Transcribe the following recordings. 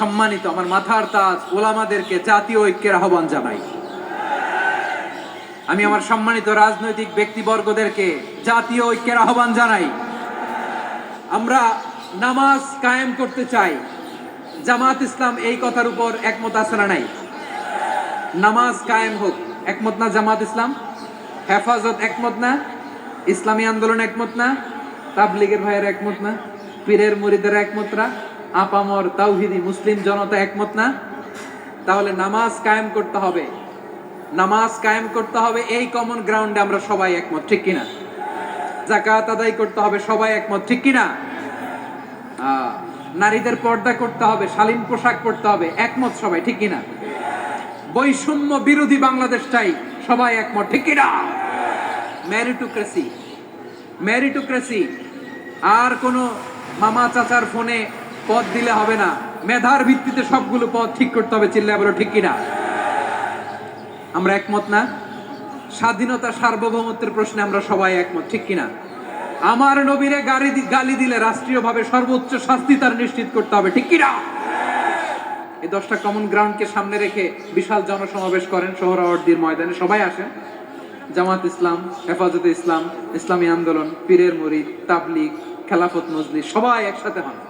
সম্মানিত আমার মাথার তাজ ওলামাদেরকে জাতীয় ঐক্যের আহ্বান জানাই। আমি আমার সম্মানিত রাজনৈতিক ব্যক্তিবর্গদেরকে জাতীয় ঐক্যের আহ্বান জানাই। আমরা নামাজ কায়েম করতে চাই। জামাত ইসলাম এই কথার উপর একমত আছে না নাই? নামাজ কায়েম হোক, একমত না জামাত ইসলাম? হেফাজত একমত না? ইসলামী আন্দোলন একমত না? তাবলিগের ভাইয়ের একমত না? পীরের মুরিদের একমত না? আপামর তাওহিদি মুসলিম জনতা একমত না? তাহলে নামাজ কায়েম করতে হবে। নামাজ কায়েম করতে হবে, এই কমন গ্রাউন্ডে আমরা সবাই একমত, ঠিক কিনা? জাকাত আদায় করতে হবে, সবাই একমত, ঠিক কিনা? নারীদের পর্দা করতে হবে, শালীন পোশাক পরতে হবে, একমত সবাই, ঠিক কিনা? বৈষম্য বিরোধী বাংলাদেশ চাই সবাই একমত, ঠিক কিনা? ম্যারিটোক্রেসি ম্যারিটোক্রেসি আর কোনো মামা চাচার ফোনে পদ দিলে হবে না। মেধার ভিত্তিতে সবগুলো পদ ঠিক করতে হবে চিল্লা বলো, ঠিক কিনা? আমরা একমত না? স্বাধীনতা সার্বভৌমত্বের প্রশ্নে আমরা সবাই একমত, ঠিক কিনা? আমার নবীরে দি- গালি দিলে রাষ্ট্রীয়ভাবে সর্বোচ্চ শাস্তি তার নিশ্চিত করতে হবে, ঠিক কিনা? এই দশটা কমন গ্রাউন্ডকে সামনে রেখে বিশাল জনসমাবেশ করেন সোহরাওয়ার্দীর ময়দানে, সবাই আসেন। জামাত ইসলাম, হেফাজতে ইসলাম, ইসলামী আন্দোলন, পীরের মুরিদ, তাবলিগ, খেলাফত মজলি সবাই একসাথে হন।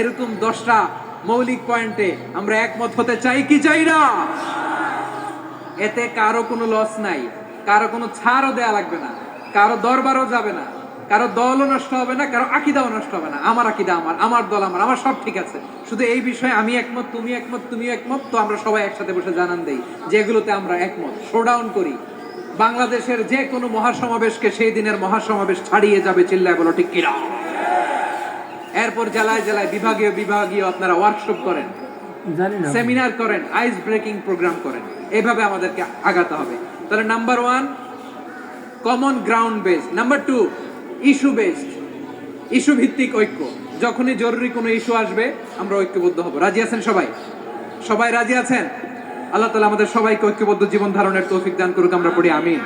এরকম দশটা মৌলিক পয়েন্টে আমরা একমত হতে চাই কি চাই না? এতে কারও কোনো লস নাই, কারও কোনো ছাড়ও দেয়া লাগবে না, কারও দরবারও যাবে না, কারও দলও নষ্ট হবে না, কারও আকিদাও নষ্ট হবে না। আমার আকিদা আমার আমার দল আমার আমার সব ঠিক আছে। শুধু এই বিষয়ে আমি একমত, তুমি একমত তুমি একমত, তো আমরা সবাই একসাথে বসে জানান দেই, যেগুলোতে আমরা একমত। শোডাউন করি। বাংলাদেশের যে কোনো মহাসমাবেশকে সেই দিনের মহাসমাবেশ ছাড়িয়ে যাবে চিল্লায় বলো, ঠিক কিনা? এরপর জেলায় জেলায় বিভাগীয় বিভাগীয় আপনারা ওয়ার্কশপ করেন সেমিনার করেন আইস ব্রেকিং প্রোগ্রাম করেন। এইভাবে আমাদেরকে আগাতে হবে। তাহলে number one common ground based number two issue based issue ভিত্তিক ঐক্য। যখনই জরুরি কোনো ইস্যু আসবে আমরা ঐক্যবদ্ধ হব। রাজি আছেন সবাই? সবাই রাজি আছেন? আল্লাহ তালা আমাদের সবাইকে ঐক্যবদ্ধ জীবন ধারণের তৌফিক দান করুক আমরা পড়ি আমিন।